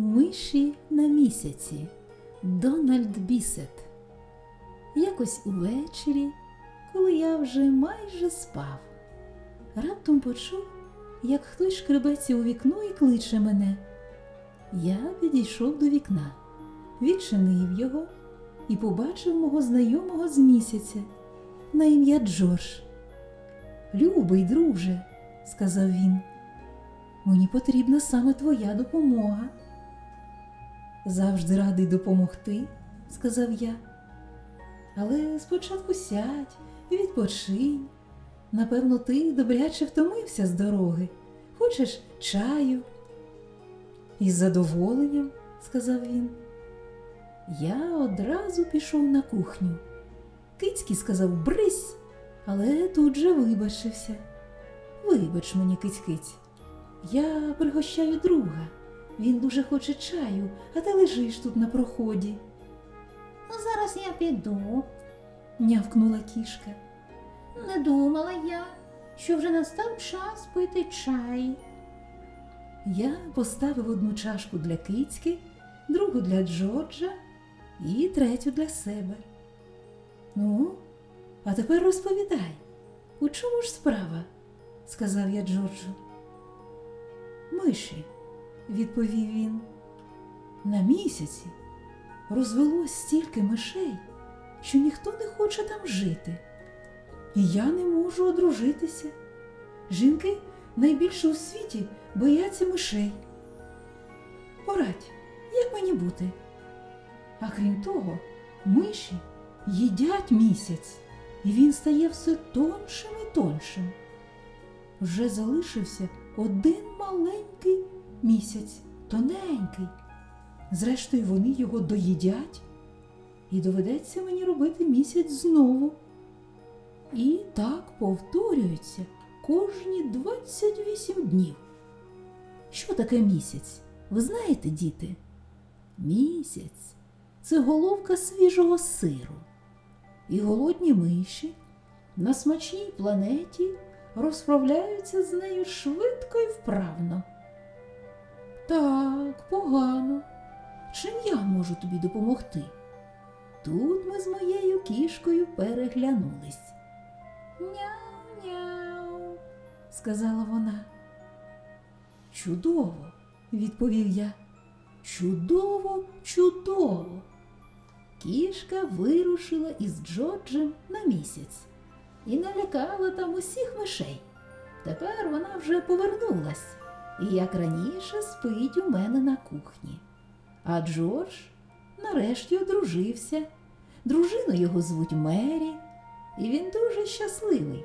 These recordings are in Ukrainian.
Миші на місяці Дональд Бісет. Якось увечері, коли я вже майже спав, раптом почув, як хтось шкребеться у вікно і кличе мене. Я підійшов до вікна, відчинив його і побачив мого знайомого з місяця на ім'я Джордж. Любий, друже, сказав він. Мені потрібна саме твоя допомога. Завжди радий допомогти, сказав я. Але спочатку сядь і відпочинь. Напевно, ти добряче втомився з дороги. Хочеш чаю? Із задоволенням, сказав він. Я одразу пішов на кухню. Кицький сказав брись, але тут же вибачився. Вибач мені, киць-киць. Я пригощаю друга. Він дуже хоче чаю, а ти лежиш тут на проході. Ну, зараз я піду. Нявкнула кішка. Не думала я, що вже настав час пити чай. Я поставив одну чашку для кицьки, другу для Джорджа і третю для себе. Ну, а тепер розповідай, у чому ж справа? сказав я Джорджу. Миші, відповів він. На місяці розвелось стільки мишей, що ніхто не хоче там жити. І я не можу одружитися. Жінки найбільше у світі бояться мишей. Порадь, як мені бути? А крім того, миші їдять місяць, і він стає все тоншим і тоншим. Вже залишився один маленький місяць, тоненький. Зрештою, вони його доїдять, і доведеться мені робити місяць знову. І так повторюється кожні 28 днів. Що таке місяць? Ви знаєте, діти? Місяць це головка свіжого сиру. І голодні миші на смачній планеті розправляються з нею швидко і вправно. Так, погано. Чим я можу тобі допомогти? Тут ми з моєю кішкою переглянулись. Няу-няу, сказала вона. Чудово, відповів я. Чудово, чудово. Кішка вирушила із Джорджем на місяць і налякала там усіх мишей. Тепер вона вже повернулась і, як раніше, спить у мене на кухні. А Джордж нарешті одружився. Дружину його звуть Мері, і він дуже щасливий.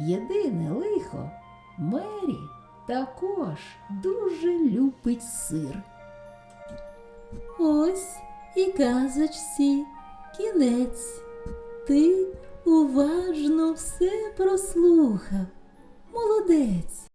Єдине лихо Мері також дуже любить сир. Ось і казочці кінець. Ти уважно все прослухав. Молодець.